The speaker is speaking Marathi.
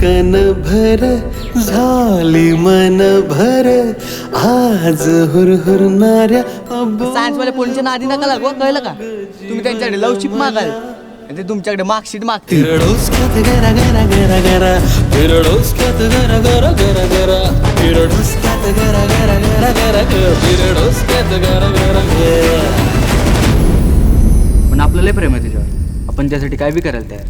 कन भर झाली मन भर आज हुरहुरणाऱ्या सायन्स वाले पोलीसच्या नादी नका लागू कळलं का? तुम्ही त्यांच्याकडे लवशिप मागाल. आणि ते तुमच्याकडे मार्कशीट मागतील. फिरडोसक्यात गरा गरा गरा गरा. फिरडोसक्यात गरा गरा गरा गरा. फिरडोसक्यात गरा गरा गरा गरा गरा. फिरडोसक्यात गरा गरा गरा. पण आपलं लय प्रेम आहे तिच्यावर आपण त्यासाठी काय बी करायला तयार